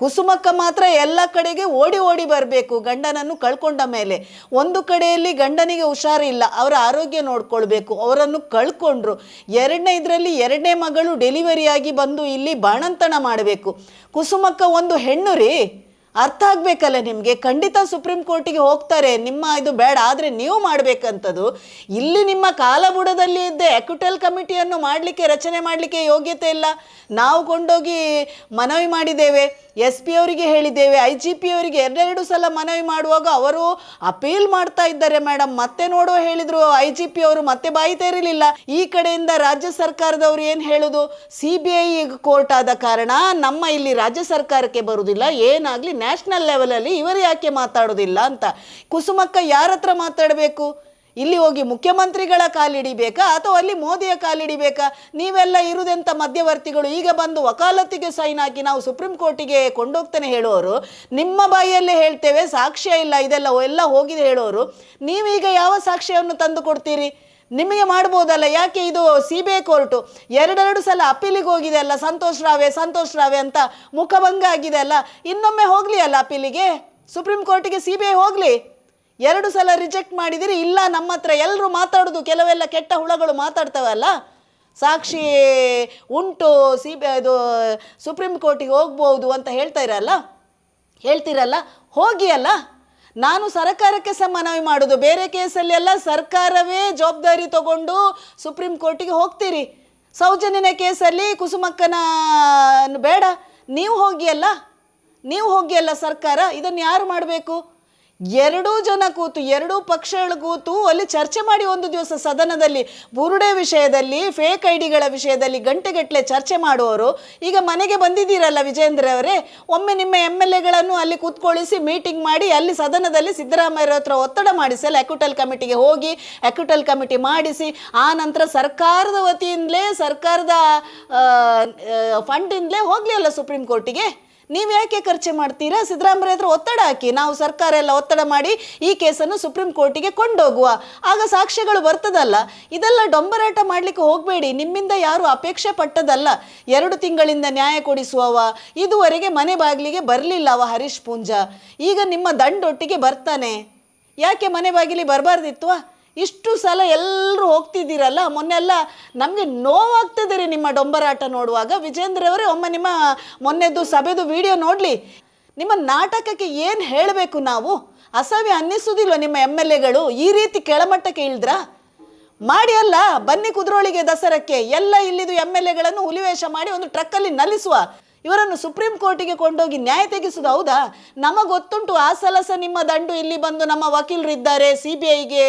ಕುಸುಮಕ್ಕ ಮಾತ್ರ ಎಲ್ಲ ಕಡೆಗೆ ಓಡಿ ಓಡಿ ಬರಬೇಕು ಗಂಡನನ್ನು ಕಳ್ಕೊಂಡ ಮೇಲೆ. ಒಂದು ಕಡೆಯಲ್ಲಿ ಗಂಡನಿಗೆ ಹುಷಾರಿಲ್ಲ, ಅವರ ಆರೋಗ್ಯ ನೋಡ್ಕೊಳ್ಬೇಕು, ಅವರನ್ನು ಕಳ್ಕೊಂಡ್ರು. ಎರಡನೇ ಇದರಲ್ಲಿ ಎರಡನೇ ಮಗಳು ಡೆಲಿವರಿಯಾಗಿ ಬಂದು ಇಲ್ಲಿ ಬಾಣಂತನ ಮಾಡಬೇಕು. ಕುಸುಮಕ್ಕ ಒಂದು ಹೆಣ್ಣು ರೀ. ಅರ್ಥ ಆಗಬೇಕಲ್ಲ ನಿಮಗೆ? ಖಂಡಿತ ಸುಪ್ರೀಂ ಕೋರ್ಟಿಗೆ ಹೋಗ್ತಾರೆ. ನಿಮ್ಮ ಇದು ಬೇಡ, ಆದರೆ ನೀವು ಮಾಡಬೇಕಂಥದ್ದು ಇಲ್ಲಿ ನಿಮ್ಮ ಕಾಲಬುಡದಲ್ಲಿ ಇದ್ದ ಎಕ್ಯುಟಲ್ ಕಮಿಟಿಯನ್ನು ಮಾಡಲಿಕ್ಕೆ, ರಚನೆ ಮಾಡಲಿಕ್ಕೆ ಯೋಗ್ಯತೆ ಇಲ್ಲ. ನಾವು ಕೊಂಡೋಗಿ ಮನವಿ ಮಾಡಿದ್ದೇವೆ. ಎಸ್ ಪಿ ಅವರಿಗೆ ಹೇಳಿದ್ದೇವೆ. ಐ ಜಿ ಪಿ ಅವರಿಗೆ ಎರಡೆರಡು ಸಲ ಮನವಿ ಮಾಡುವಾಗ ಅವರು ಅಪೀಲ್ ಮಾಡ್ತಾ ಇದ್ದಾರೆ ಮೇಡಮ್ ಮತ್ತೆ ನೋಡುವ ಹೇಳಿದ್ರು ಐ ಜಿ ಪಿ ಅವರು, ಮತ್ತೆ ಬಾಯಿ ತೆರಲಿಲ್ಲ. ಈ ಕಡೆಯಿಂದ ರಾಜ್ಯ ಸರ್ಕಾರದವರು ಏನು ಹೇಳುದು? ಸಿ ಬಿ ಐ ಕೋರ್ಟ್ ಆದ ಕಾರಣ ನಮ್ಮ ಇಲ್ಲಿ ರಾಜ್ಯ ಸರ್ಕಾರಕ್ಕೆ ಬರುವುದಿಲ್ಲ ಏನಾಗಲಿ ನ್ಯಾಷನಲ್ ಲೆವೆಲಲ್ಲಿ ಇವರು ಯಾಕೆ ಮಾತಾಡೋದಿಲ್ಲ ಅಂತ. ಕುಸುಮಕ್ಕ ಯಾರ ಹತ್ರ ಮಾತಾಡಬೇಕು? ಇಲ್ಲಿ ಹೋಗಿ ಮುಖ್ಯಮಂತ್ರಿಗಳ ಕಾಲಿಡಿಬೇಕಾ ಅಥವಾ ಅಲ್ಲಿ ಮೋದಿಯ ಕಾಲಿಡಿಬೇಕಾ ನೀವೆಲ್ಲ ಇರುದೆಂಥ ಮಧ್ಯವರ್ತಿಗಳು ಈಗ ಬಂದು ವಕಾಲತ್ತಿಗೆ ಸೈನ್ ಹಾಕಿ ನಾವು ಸುಪ್ರೀಂ ಕೋರ್ಟಿಗೆ ಕೊಂಡೋಗ್ತಾನೆ ಹೇಳೋರು, ನಿಮ್ಮ ಬಾಯಿಯಲ್ಲೇ ಹೇಳ್ತೇವೆ, ಸಾಕ್ಷ್ಯ ಇಲ್ಲ, ಇದೆಲ್ಲ ಎಲ್ಲ ಹೋಗಿದೆ ಹೇಳೋರು. ನೀವೀಗ ಯಾವ ಸಾಕ್ಷ್ಯವನ್ನು ತಂದು ಕೊಡ್ತೀರಿ? ನಿಮಗೆ ಮಾಡ್ಬೋದಲ್ಲ, ಯಾಕೆ ಇದು ಸಿ ಬಿ ಐ ಕೋರ್ಟು? ಎರಡೆರಡು ಸಲ ಅಪೀಲಿಗೆ ಹೋಗಿದೆ ಅಲ್ಲ, ಸಂತೋಷ್ ರಾವೆ ಸಂತೋಷ್ ರಾವೆ ಅಂತ ಮುಖಭಂಗ ಆಗಿದೆ ಅಲ್ಲ, ಇನ್ನೊಮ್ಮೆ ಹೋಗಲಿ ಅಲ್ಲ ಅಪೀಲಿಗೆ? ಸುಪ್ರೀಂ ಕೋರ್ಟಿಗೆ ಸಿ ಬಿ ಐ ಹೋಗಲಿ? ಎರಡು ಸಲ ರಿಜೆಕ್ಟ್ ಮಾಡಿದಿರಿ, ಇಲ್ಲ ನಮ್ಮ ಹತ್ರ ಎಲ್ಲರೂ ಮಾತಾಡೋದು, ಕೆಲವೆಲ್ಲ ಕೆಟ್ಟ ಹುಳಗಳು ಮಾತಾಡ್ತವಲ್ಲ? ಸಾಕ್ಷಿ ಉಂಟು, ಸಿ ಬಿ ಇದು ಸುಪ್ರೀಂ ಕೋರ್ಟಿಗೆ ಹೋಗ್ಬೋದು ಅಂತ ಹೇಳ್ತಾ ಇರಲ್ಲ? ಹೇಳ್ತೀರಲ್ಲ? ಹೋಗಿ ಅಲ್ಲ? ನಾನು ಸರ್ಕಾರಕ್ಕೆ ಸಹ ಮನವಿ ಮಾಡೋದು. ಬೇರೆ ಕೇಸಲ್ಲಿ ಎಲ್ಲ ಸರ್ಕಾರವೇ ಜವಾಬ್ದಾರಿ ತಗೊಂಡು ಸುಪ್ರೀಂ ಕೋರ್ಟಿಗೆ ಹೋಗ್ತೀರಿ. ಸೌಜನ್ಯನ ಕೇಸಲ್ಲಿ ಕುಸುಮಕ್ಕನ ಬೇಡ. ನೀವು ಹೋಗಿಯಲ್ಲ. ನೀವು ಹೋಗಿಯಲ್ಲ ಸರ್ಕಾರ. ಇದನ್ನು ಯಾರು ಮಾಡಬೇಕು? ಎರಡೂ ಜನ ಕೂತು, ಎರಡೂ ಪಕ್ಷಗಳು ಕೂತು ಅಲ್ಲಿ ಚರ್ಚೆ ಮಾಡಿ ಒಂದು ದಿವಸ ಸದನದಲ್ಲಿ, ಬುರುಡೆ ವಿಷಯದಲ್ಲಿ ಫೇಕ್ ಐಡಿಗಳ ವಿಷಯದಲ್ಲಿ ಗಂಟೆಗಟ್ಟಲೆ ಚರ್ಚೆ ಮಾಡುವವರು. ಈಗ ಮನೆಗೆ ಬಂದಿದ್ದೀರಲ್ಲ ವಿಜೇಂದ್ರ ಅವರೇ, ಒಮ್ಮೆ ನಿಮ್ಮ ಎಂ ಎಲ್ ಎಗಳನ್ನು ಅಲ್ಲಿ ಕೂತ್ಕೊಳ್ಳಿಸಿ ಮೀಟಿಂಗ್ ಮಾಡಿ ಅಲ್ಲಿ ಸದನದಲ್ಲಿ ಸಿದ್ದರಾಮಯ್ಯ ಹತ್ರ ಒತ್ತಡ ಮಾಡಿಸಿ ಅಲ್ಲಿ ಅಕ್ಯುಟಲ್ ಕಮಿಟಿಗೆ ಹೋಗಿ ಅಕ್ಯುಟಲ್ ಕಮಿಟಿ ಮಾಡಿಸಿ, ಆ ನಂತರ ಸರ್ಕಾರದ ವತಿಯಿಂದಲೇ, ಸರ್ಕಾರದ ಫಂಡಿಂದಲೇ ಹೋಗಲಿ ಅಲ್ಲ ಸುಪ್ರೀಂ ಕೋರ್ಟಿಗೆ? ನೀವು ಯಾಕೆ ಖರ್ಚು ಮಾಡ್ತೀರಾ? ಸಿದ್ದರಾಮಯ್ಯ ಹತ್ರ ಒತ್ತಡ ಹಾಕಿ. ನಾವು ಸರ್ಕಾರ ಎಲ್ಲ ಒತ್ತಡ ಮಾಡಿ ಈ ಕೇಸನ್ನು ಸುಪ್ರೀಂ ಕೋರ್ಟಿಗೆ ಕೊಂಡೋಗುವ. ಆಗ ಸಾಕ್ಷ್ಯಗಳು ಬರ್ತದಲ್ಲ. ಇದೆಲ್ಲ ಡೊಂಬರಾಟ ಮಾಡಲಿಕ್ಕೆ ಹೋಗಬೇಡಿ. ನಿಮ್ಮಿಂದ ಯಾರು ಅಪೇಕ್ಷೆ ಪಟ್ಟದಲ್ಲ. ಎರಡು ತಿಂಗಳಿಂದ ನ್ಯಾಯ ಕೊಡಿಸುವವ. ಇದುವರೆಗೆ ಮನೆ ಬಾಗಿಲಿಗೆ ಬರಲಿಲ್ಲ ಅವ ಹರೀಶ್ ಪೂಂಜಾ. ಈಗ ನಿಮ್ಮ ದಂಡೊಟ್ಟಿಗೆ ಬರ್ತಾನೆ. ಯಾಕೆ ಮನೆ ಬಾಗಿಲಿ ಬರಬಾರ್ದಿತ್ತು ಇಷ್ಟು ಸಲ ಎಲ್ಲರೂ ಹೋಗ್ತಿದ್ದೀರಲ್ಲ? ಮೊನ್ನೆಲ್ಲ ನಮಗೆ ನೋವಾಗ್ತದೆ ರೀ ನಿಮ್ಮ ಡೊಂಬರಾಟ ನೋಡುವಾಗ. ವಿಜೇಂದ್ರ ಅವರೇ, ಒಮ್ಮೆ ನಿಮ್ಮ ಮೊನ್ನೆದು ಸಭೆದು ವಿಡಿಯೋ ನೋಡಲಿ. ನಿಮ್ಮ ನಾಟಕಕ್ಕೆ ಏನು ಹೇಳಬೇಕು ನಾವು? ಅಸಭ್ಯ ಅನ್ನಿಸೋದಿಲ್ವ ನಿಮ್ಮ ಎಂ ಎಲ್ ಎಗಳು? ಈ ರೀತಿ ಕೆಳಮಟ್ಟಕ್ಕೆ ಇಳಿದ್ರಾ? ಮಾಡಿ ಅಲ್ಲ, ಬನ್ನಿ ಕುದ್ರೋಳಿಗೆ ದಸರಕ್ಕೆ. ಎಲ್ಲ ಇಲ್ಲಿದು ಎಂ ಎಲ್ ಎಗಳನ್ನು ಹುಲಿವೇಷ ಮಾಡಿ ಒಂದು ಟ್ರಕ್ಕಲ್ಲಿ ನಲಿಸುವ. ಇವರನ್ನು ಸುಪ್ರೀಂ ಕೋರ್ಟಿಗೆ ಕೊಂಡೋಗಿ ನ್ಯಾಯ ತೆಗೆಸೋದು ಹೌದಾ? ನಮಗೆ ಗೊತ್ತುಂಟು, ಆ ಸಲಸ ನಿಮ್ಮ ದಂಡು ಇಲ್ಲಿ ಬಂದು ನಮ್ಮ ವಕೀಲರು ಇದ್ದಾರೆ ಸಿ ಬಿ ಐಗೆ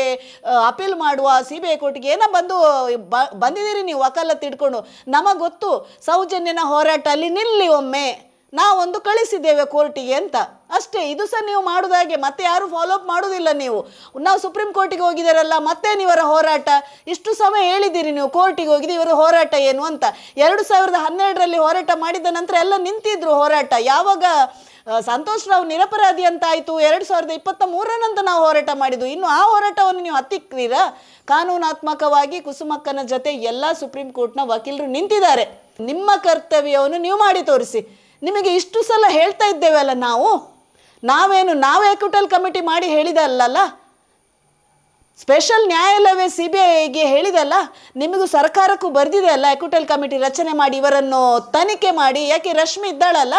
ಅಪೀಲ್ ಮಾಡುವ ಸಿ ಬಿ ಐ ಕೋರ್ಟಿಗೆ ಏನೋ ಬಂದು ಬಂದಿದ್ದೀರಿ ನೀವು ವಕಾಲತ್ತು ಇಟ್ಕೊಂಡು. ನಮಗೆ ಗೊತ್ತು, ಸೌಜನ್ಯನ ಹೋರಾಟ ಅಲ್ಲಿ ನಿಲ್ಲಿ ಒಮ್ಮೆ. ನಾವೊಂದು ಕಳಿಸಿದ್ದೇವೆ ಕೋರ್ಟಿಗೆ ಅಂತ. ಅಷ್ಟೇ, ಇದು ಸಹ ನೀವು ಮಾಡೋದಾಗೆ ಮತ್ತೆ ಯಾರು ಫಾಲೋ ಅಪ್ ಮಾಡೋದಿಲ್ಲ ನೀವು. ನಾವು ಸುಪ್ರೀಂ ಕೋರ್ಟಿಗೆ ಹೋಗಿದಾರಲ್ಲ, ಮತ್ತೆ ನೀವರ ಹೋರಾಟ. ಇಷ್ಟು ಸಮಯ ಹೇಳಿದ್ದೀರಿ ನೀವು, ಕೋರ್ಟಿಗೆ ಹೋಗಿದ್ದು ಇವರ ಹೋರಾಟ ಏನು ಅಂತ. ಎರಡು ಸಾವಿರದ ಹನ್ನೆರಡರಲ್ಲಿ ಹೋರಾಟ ಮಾಡಿದ ನಂತರ ಎಲ್ಲ ನಿಂತಿದ್ರು ಹೋರಾಟ. ಯಾವಾಗ ಸಂತೋಷ್ ರಾವ್ ನಿರಪರಾಧಿ ಅಂತ ಆಯಿತು, ಎರಡು ಸಾವಿರದ ಇಪ್ಪತ್ತ ಮೂರರಂತ ನಾವು ಹೋರಾಟ ಮಾಡಿದ್ದು. ಇನ್ನು ಆ ಹೋರಾಟವನ್ನು ನೀವು ಹತ್ತಿಕ್ತೀರಾ? ಕಾನೂನಾತ್ಮಕವಾಗಿ ಕುಸುಮಕ್ಕನ ಜೊತೆ ಎಲ್ಲ ಸುಪ್ರೀಂ ಕೋರ್ಟ್ನ ವಕೀಲರು ನಿಂತಿದ್ದಾರೆ. ನಿಮ್ಮ ಕರ್ತವ್ಯವನ್ನು ನೀವು ಮಾಡಿ ತೋರಿಸಿ. ನಿಮಗೆ ಇಷ್ಟು ಸಲ ಹೇಳ್ತಾ ಇದ್ದೇವಲ್ಲ ನಾವು? ನಾವೇನು, ನಾವೇ ಕ್ಯೂಟಲ್ ಕಮಿಟಿ ಮಾಡಿ ಹೇಳಿದಲ್ಲಲ್ಲ? ಸ್ಪೆಷಲ್ ನ್ಯಾಯಾಲಯವೇ ಸಿ ಬಿ ಐಗೆ ಹೇಳಿದಲ್ಲ? ನಿಮಗೂ ಸರ್ಕಾರಕ್ಕೂ ಬರೆದಿದೆ ಅಲ್ಲ ಎಕ್ವಿಟಲ್ ಕಮಿಟಿ ರಚನೆ ಮಾಡಿ, ಇವರನ್ನು ತನಿಖೆ ಮಾಡಿ? ಯಾಕೆ ರಶ್ಮಿ ಇದ್ದಾಳಲ್ಲ?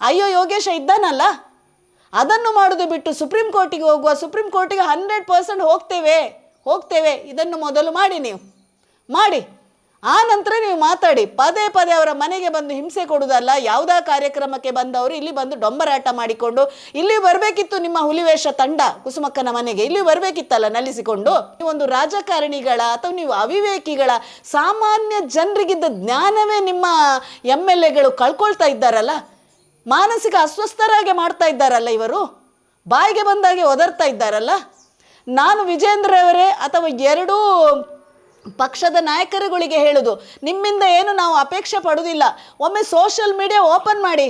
ಅಯ್ಯೋ, ಯೋಗೇಶ ಇದ್ದಾನಲ್ಲ? ಅದನ್ನು ಮಾಡೋದು ಬಿಟ್ಟು ಸುಪ್ರೀಂ ಕೋರ್ಟಿಗೆ ಹೋಗುವ, ಸುಪ್ರೀಂ ಕೋರ್ಟಿಗೆ ಹಂಡ್ರೆಡ್ ಪರ್ಸೆಂಟ್ ಹೋಗ್ತೇವೆ ಹೋಗ್ತೇವೆ. ಇದನ್ನು ಮೊದಲು ಮಾಡಿ ನೀವು. ಮಾಡಿ. ಆ ನಂತರ ನೀವು ಮಾತಾಡಿ. ಪದೇ ಪದೇ ಅವರ ಮನೆಗೆ ಬಂದು ಹಿಂಸೆ ಕೊಡುವುದಲ್ಲ, ಯಾವುದೇ ಕಾರ್ಯಕ್ರಮಕ್ಕೆ ಬಂದವರು ಇಲ್ಲಿ ಬಂದು ಡೊಂಬರಾಟ ಮಾಡಿಕೊಂಡು, ಇಲ್ಲಿ ಬರಬೇಕಿತ್ತು ನಿಮ್ಮ ಹುಲಿವೇಷ ತಂಡ ಕುಸುಮಕ್ಕನ ಮನೆಗೆ, ಇಲ್ಲಿ ಬರಬೇಕಿತ್ತಲ್ಲ ನಲಿಸಿಕೊಂಡು? ಒಂದು ರಾಜಕಾರಣಿಗಳ ಅಥವಾ ನೀವು ಅವಿವೇಕಿಗಳ ಸಾಮಾನ್ಯ ಜನರಿಗಿದ್ದ ಜ್ಞಾನವೇ ನಿಮ್ಮ ಎಂ ಎಲ್ ಎಗಳು ಕಳ್ಕೊಳ್ತಾ ಇದ್ದಾರಲ್ಲ? ಮಾನಸಿಕ ಅಸ್ವಸ್ಥರಾಗೆ ಮಾಡ್ತಾ ಇದ್ದಾರಲ್ಲ ಇವರು? ಬಾಯಿಗೆ ಬಂದಾಗೆ ಒದರ್ತಾ ಇದ್ದಾರಲ್ಲ? ನಾನು ವಿಜೇಂದ್ರ ಅವರೇ ಅಥವಾ ಎರಡೂ ಪಕ್ಷದ ನಾಯಕರುಗಳಿಗೆ ಹೇಳುದು, ನಿಮ್ಮಿಂದ ಏನು ನಾವು ಅಪೇಕ್ಷೆ ಪಡುವುದಿಲ್ಲ ಒಮ್ಮೆ ಸೋಷಿಯಲ್ ಮೀಡಿಯಾ ಓಪನ್ ಮಾಡಿ.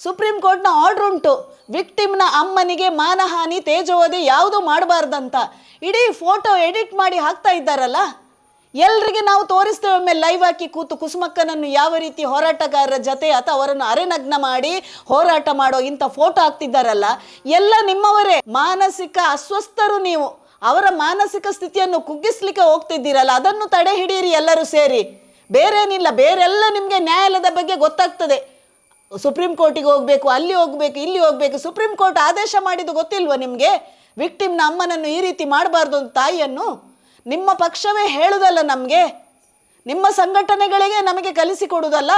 ಸುಪ್ರೀಂ ಕೋರ್ಟ್ನ ಆರ್ಡ್ರ್ ಉಂಟು. ವಿಕ್ಟಿಮ್ನ ಅಮ್ಮನಿಗೆ ಮಾನಹಾನಿ, ತೇಜೋವಧಿ ಯಾವುದೂ ಮಾಡಬಾರ್ದಂತ. ಇಡೀ ಫೋಟೋ ಎಡಿಟ್ ಮಾಡಿ ಹಾಕ್ತಾ ಇದ್ದಾರಲ್ಲ? ಎಲ್ರಿಗೆ ನಾವು ತೋರಿಸ್ತೇವೆ, ಒಮ್ಮೆ ಲೈವ್ ಹಾಕಿ ಕೂತು ಕುಸುಮಕ್ಕನನ್ನು ಯಾವ ರೀತಿ ಹೋರಾಟಗಾರರ ಜೊತೆ ಅಥವಾ ಅವರನ್ನು ಅರೆನಗ್ನ ಮಾಡಿ ಹೋರಾಟ ಮಾಡೋ ಇಂಥ ಫೋಟೋ ಹಾಕ್ತಿದ್ದಾರಲ್ಲ? ಎಲ್ಲ ನಿಮ್ಮವರೇ. ಮಾನಸಿಕ ಅಸ್ವಸ್ಥರು ನೀವು. ಅವರ ಮಾನಸಿಕ ಸ್ಥಿತಿಯನ್ನು ಕುಗ್ಗಿಸ್ಲಿಕ್ಕೆ ಹೋಗ್ತಿದ್ದೀರಲ್ಲ, ಅದನ್ನು ತಡೆ ಹಿಡಿಯಿರಿ ಎಲ್ಲರೂ ಸೇರಿ. ಬೇರೇನಿಲ್ಲ, ಬೇರೆಲ್ಲ ನಿಮಗೆ ನ್ಯಾಯಾಲಯದ ಬಗ್ಗೆ ಗೊತ್ತಾಗ್ತದೆ. ಸುಪ್ರೀಂ ಕೋರ್ಟಿಗೆ ಹೋಗಬೇಕು, ಅಲ್ಲಿ ಹೋಗಬೇಕು, ಇಲ್ಲಿ ಹೋಗಬೇಕು, ಸುಪ್ರೀಂ ಕೋರ್ಟ್ ಆದೇಶ ಮಾಡಿದ್ದು ಗೊತ್ತಿಲ್ವಾ ನಿಮಗೆ? ವಿಕ್ಟಿಮ್ನ ಅಮ್ಮನನ್ನು ಈ ರೀತಿ ಮಾಡಬಾರ್ದು ಅಂತ ತಾಯಿಯನ್ನು? ನಿಮ್ಮ ಪಕ್ಷವೇ ಹೇಳುದಲ್ಲ ನಮಗೆ? ನಿಮ್ಮ ಸಂಘಟನೆಗಳಿಗೆ ನಮಗೆ ಕಲಿಸಿಕೊಡುವುದಲ್ಲ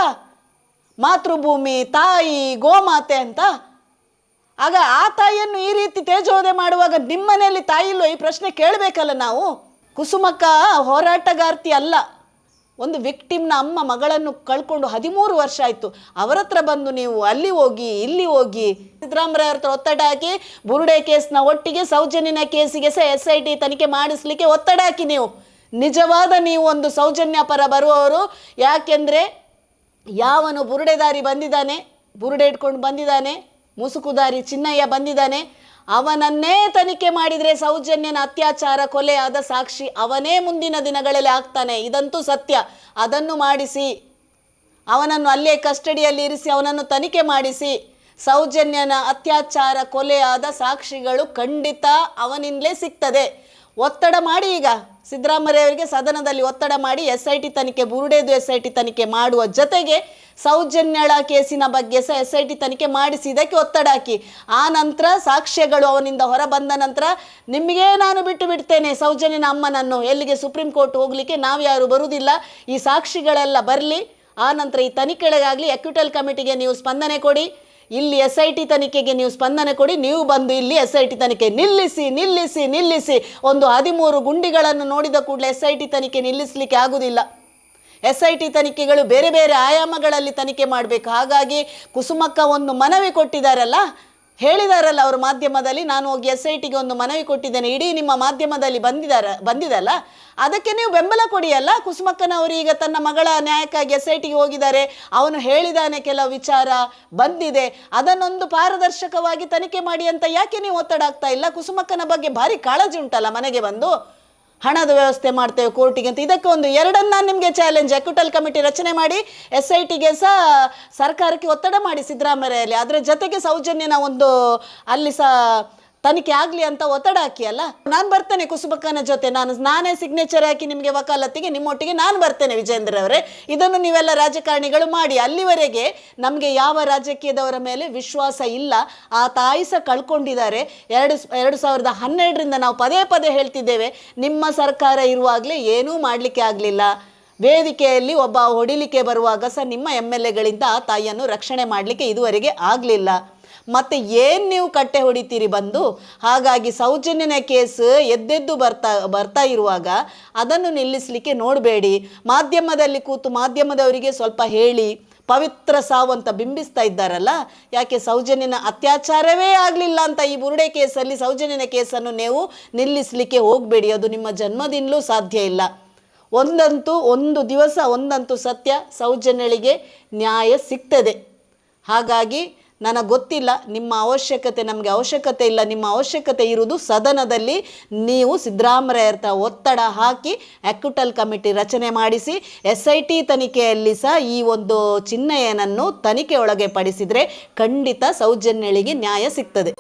ಮಾತೃಭೂಮಿ, ತಾಯಿ, ಗೋಮಾತೆ ಅಂತ? ಆಗ ಆ ತಾಯಿಯನ್ನು ಈ ರೀತಿ ತೇಜೋದೆ ಮಾಡುವಾಗ ನಿಮ್ಮನೆಯಲ್ಲಿ ತಾಯಿ ಇಲ್ಲೋ ಈ ಪ್ರಶ್ನೆ ಕೇಳಬೇಕಲ್ಲ ನಾವು. ಕುಸುಮಕ್ಕ ಹೋರಾಟಗಾರ್ತಿ ಅಲ್ಲ. ಒಂದು ವಿಕ್ಟಿಮ್ನ ಅಮ್ಮ ಮಗಳನ್ನು ಕಳ್ಕೊಂಡು ಹದಿಮೂರು ವರ್ಷ ಆಯಿತು. ಅವರ ಹತ್ರ ಬಂದು ನೀವು ಅಲ್ಲಿ ಹೋಗಿ, ಇಲ್ಲಿ ಹೋಗಿ. ಸಿದ್ದರಾಮಯ್ಯ ಹತ್ರ ಒತ್ತಡ ಹಾಕಿ, ಬುರುಡೆ ಕೇಸ್ನ ಒಟ್ಟಿಗೆ, ಸೌಜನ್ಯನ ಕೇಸಿಗೆ ಸಹ ಎಸ್ ಐ ಟಿ ತನಿಖೆ ಮಾಡಿಸ್ಲಿಕ್ಕೆ ಒತ್ತಡ ಹಾಕಿ ನೀವು. ನಿಜವಾದ ನೀವು ಒಂದು ಸೌಜನ್ಯ ಪರ ಬರುವವರು. ಯಾಕೆಂದರೆ ಯಾವನು ಬುರುಡೆದಾರಿ ಬಂದಿದ್ದಾನೆ, ಬುರುಡೆ ಇಟ್ಕೊಂಡು ಬಂದಿದ್ದಾನೆ. ಮುಸುಕುದಾರಿ ಚಿನ್ನಯ್ಯ ಬಂದಿದ್ದಾನೆ. ಅವನನ್ನೇ ತನಿಖೆ ಮಾಡಿದರೆ ಸೌಜನ್ಯನ ಅತ್ಯಾಚಾರ ಕೊಲೆ ಆದ ಸಾಕ್ಷಿ ಅವನೇ ಮುಂದಿನ ದಿನಗಳಲ್ಲಿ ಆಗ್ತಾನೆ. ಇದಂತೂ ಸತ್ಯ. ಅದನ್ನು ಮಾಡಿಸಿ. ಅವನನ್ನು ಅಲ್ಲೇ ಕಸ್ಟಡಿಯಲ್ಲಿ ಇರಿಸಿ ಅವನನ್ನು ತನಿಖೆ ಮಾಡಿಸಿ. ಸೌಜನ್ಯನ ಅತ್ಯಾಚಾರ ಕೊಲೆಯಾದ ಸಾಕ್ಷಿಗಳು ಖಂಡಿತ ಅವನಿಂದಲೇ ಸಿಗ್ತದೆ. ಒತ್ತಡ ಮಾಡಿ ಈಗ. ಸಿದ್ದರಾಮಯ್ಯ ಅವರಿಗೆ ಸದನದಲ್ಲಿ ಒತ್ತಡ ಮಾಡಿ ಎಸ್ ಐ ಟಿ ತನಿಖೆ, ಬುರುಡೇದು ಎಸ್ ಐ ಟಿ ತನಿಖೆ ಮಾಡುವ ಜೊತೆಗೆ ಸೌಜನ್ಯಳ ಕೇಸಿನ ಬಗ್ಗೆ ಸಹ ಎಸ್ ಐ ಟಿ ತನಿಖೆ ಮಾಡಿಸಿ, ಇದಕ್ಕೆ ಒತ್ತಡ ಹಾಕಿ. ಆ ನಂತರ ಸಾಕ್ಷ್ಯಗಳು ಅವನಿಂದ ಹೊರ ಬಂದ ನಂತರ ನಿಮಗೆ ನಾನು ಬಿಟ್ಟು ಬಿಡ್ತೇನೆ ಸೌಜನ್ಯನ ಅಮ್ಮನನ್ನು. ಎಲ್ಲಿಗೆ ಸುಪ್ರೀಂ ಕೋರ್ಟ್ ಹೋಗಲಿಕ್ಕೆ ನಾವು ಯಾರು ಬರುವುದಿಲ್ಲ ಈ ಸಾಕ್ಷಿಗಳೆಲ್ಲ ಬರಲಿ. ಆ ನಂತರ ಈ ತನಿಖೆಗಳಿಗಾಗಲಿ ಅಕ್ಯೂಟಲ್ ಕಮಿಟಿಗೆ ನೀವು ಸ್ಪಂದನೆ ಕೊಡಿ. ಇಲ್ಲಿ ಎಸ್ ಐ ಟಿ ತನಿಖೆಗೆ ನೀವು ಸ್ಪಂದನೆ ಕೊಡಿ. ನೀವು ಬಂದು ಇಲ್ಲಿ ಎಸ್ ಐ ಟಿ ತನಿಖೆ ನಿಲ್ಲಿಸಿ ನಿಲ್ಲಿಸಿ ನಿಲ್ಲಿಸಿ. ಒಂದು ಹದಿಮೂರು ಗುಂಡಿಗಳನ್ನು ನೋಡಿದ ಕೂಡಲೇ ಎಸ್ ಐ ಟಿ ತನಿಖೆ ನಿಲ್ಲಿಸಲಿಕ್ಕೆ ಆಗುವುದಿಲ್ಲ ಎಸ್ ಐ ಟಿ ತನಿಖೆಗಳು ಬೇರೆ ಬೇರೆ ಆಯಾಮಗಳಲ್ಲಿ ತನಿಖೆ ಮಾಡಬೇಕು. ಹಾಗಾಗಿ ಕುಸುಮಕ್ಕ ಒಂದು ಮನವಿ ಕೊಟ್ಟಿದ್ದಾರಲ್ಲ ಹೇಳಿದಾರಲ್ಲ ಅವರು ಮಾಧ್ಯಮದಲ್ಲಿ, ನಾನು ಹೋಗಿ ಎಸ್ ಐ ಟಿಗೆ ಒಂದು ಮನವಿ ಕೊಟ್ಟಿದ್ದೇನೆ, ಇಡೀ ನಿಮ್ಮ ಮಾಧ್ಯಮದಲ್ಲಿ ಬಂದಿದಾರ, ಬಂದಿದಲ್ಲ, ಅದಕ್ಕೆ ನೀವು ಬೆಂಬಲ ಕೊಡಿಯಲ್ಲ? ಕುಸುಮಕ್ಕನವರು ಈಗ ತನ್ನ ಮಗಳ ನ್ಯಾಯಕ್ಕಾಗಿ ಎಸ್ ಐ ಟಿಗೆ ಹೋಗಿದ್ದಾರೆ, ಅವನು ಹೇಳಿದಾನೆ ಕೆಲವು ವಿಚಾರ ಬಂದಿದೆ, ಅದನ್ನೊಂದು ಪಾರದರ್ಶಕವಾಗಿ ತನಿಖೆ ಮಾಡಿ ಅಂತ ಯಾಕೆ ನೀವು ಒತ್ತಡ ಆಗ್ತಾ ಇಲ್ಲ? ಕುಸುಮಕ್ಕನ ಬಗ್ಗೆ ಭಾರಿ ಕಾಳಜಿ ಉಂಟಲ್ಲ ಮನೆಗೆ ಬಂದು? ಹಣದ ವ್ಯವಸ್ಥೆ ಮಾಡ್ತೇವೆ ಕೋರ್ಟಿಗೆ ಅಂತ. ಇದಕ್ಕೆ ಒಂದು ಎರಡನ್ನ ನಿಮಗೆ ಚಾಲೆಂಜ್ ಅಕ್ಯೂಟಲ್ ಕಮಿಟಿ ರಚನೆ ಮಾಡಿ ಎಸ್ ಐ ಟಿಗೆ ಸಹ ಸರ್ಕಾರಕ್ಕೆ ಒತ್ತಡ ಮಾಡಿ ಸಿದ್ದರಾಮಯ್ಯಲ್ಲಿ ಅದರ ಜೊತೆಗೆ ಸೌಜನ್ಯನ ಒಂದು ಅಲ್ಲಿ ಸಹ ತನಿಖೆ ಆಗಲಿ ಅಂತ ಒತ್ತಡ ಹಾಕಿಯಲ್ಲ ನಾನು ಬರ್ತೇನೆ ಕುಸುಬಕ್ಕನ ಜೊತೆ. ನಾನು ನಾನೇ ಸಿಗ್ನೇಚರ್ ಹಾಕಿ ನಿಮಗೆ ವಕಾಲತ್ತಿಗೆ, ನಿಮ್ಮೊಟ್ಟಿಗೆ ನಾನು ಬರ್ತೇನೆ ವಿಜೇಂದ್ರ ಅವರೇ. ಇದನ್ನು ನೀವೆಲ್ಲ ರಾಜಕಾರಣಿಗಳು ಮಾಡಿ. ಅಲ್ಲಿವರೆಗೆ ನಮಗೆ ಯಾವ ರಾಜಕೀಯದವರ ಮೇಲೆ ವಿಶ್ವಾಸ ಇಲ್ಲ. ಆ ತಾಯಿ ಕಳ್ಕೊಂಡಿದ್ದಾರೆ. ಎರಡು ಎರಡು ಸಾವಿರದ ಹನ್ನೆರಡರಿಂದ ನಾವು ಪದೇ ಪದೇ ಹೇಳ್ತಿದ್ದೇವೆ, ನಿಮ್ಮ ಸರ್ಕಾರ ಇರುವಾಗಲೇ ಏನೂ ಮಾಡಲಿಕ್ಕೆ ಆಗಲಿಲ್ಲ. ವೇದಿಕೆಯಲ್ಲಿ ಒಬ್ಬ ಹೊಡಿಲಿಕ್ಕೆ ಬರುವಾಗ ಸಹ ನಿಮ್ಮ ಎಂ ಎಲ್ ಎಗಳಿಂದ ಆ ತಾಯಿಯನ್ನು ರಕ್ಷಣೆ ಮಾಡಲಿಕ್ಕೆ ಇದುವರೆಗೆ ಆಗಲಿಲ್ಲ. ಮತ್ತು ಏನು ನೀವು ಕಟ್ಟೆ ಹೊಡಿತೀರಿ ಬಂದು? ಹಾಗಾಗಿ ಸೌಜನ್ಯನ ಕೇಸ್ ಎದ್ದೆದ್ದು ಬರ್ತಾ ಬರ್ತಾ ಇರುವಾಗ ಅದನ್ನು ನಿಲ್ಲಿಸಲಿಕ್ಕೆ ನೋಡಬೇಡಿ. ಮಾಧ್ಯಮದಲ್ಲಿ ಕೂತು ಮಾಧ್ಯಮದವರಿಗೆ ಸ್ವಲ್ಪ ಹೇಳಿ. ಪವಿತ್ರ ಸಾವು ಅಂತ ಬಿಂಬಿಸ್ತಾ ಇದ್ದಾರಲ್ಲ? ಯಾಕೆ ಸೌಜನ್ಯನ ಅತ್ಯಾಚಾರವೇ ಆಗಲಿಲ್ಲ ಅಂತ ಈ ಬುರುಡೆ ಕೇಸಲ್ಲಿ ಸೌಜನ್ಯನ ಕೇಸನ್ನು ನೀವು ನಿಲ್ಲಿಸಲಿಕ್ಕೆ ಹೋಗಬೇಡಿ. ಅದು ನಿಮ್ಮ ಜನ್ಮದಿಂದಲೂ ಸಾಧ್ಯ ಇಲ್ಲ. ಒಂದಂತೂ ಒಂದು ದಿವಸ, ಒಂದಂತೂ ಸತ್ಯ ಸೌಜನ್ಯಳಿಗೆ ನ್ಯಾಯ ಸಿಗ್ತದೆ. ಹಾಗಾಗಿ ನನಗೆ ಗೊತ್ತಿಲ್ಲ, ನಿಮ್ಮ ಅವಶ್ಯಕತೆ, ನಮಗೆ ಅವಶ್ಯಕತೆ ಇಲ್ಲ, ನಿಮ್ಮ ಅವಶ್ಯಕತೆ ಇರುವುದು ಸದನದಲ್ಲಿ ನೀವು ಸಿದ್ದರಾಮಯ್ಯರ್ಥ ಒತ್ತಡ ಹಾಕಿ ಅಕ್ಯುಟಲ್ ಕಮಿಟಿ ರಚನೆ ಮಾಡಿಸಿ ಎಸ್ ಐ ಟಿ ತನಿಖೆಯಲ್ಲಿ ಸಹ ಈ ಒಂದು ಚಿಹ್ನೆಯನ್ನು ತನಿಖೆ ಪಡಿಸಿದರೆ ಖಂಡಿತ ಸೌಜನ್ಯಳಿಗೆ ನ್ಯಾಯ ಸಿಗ್ತದೆ.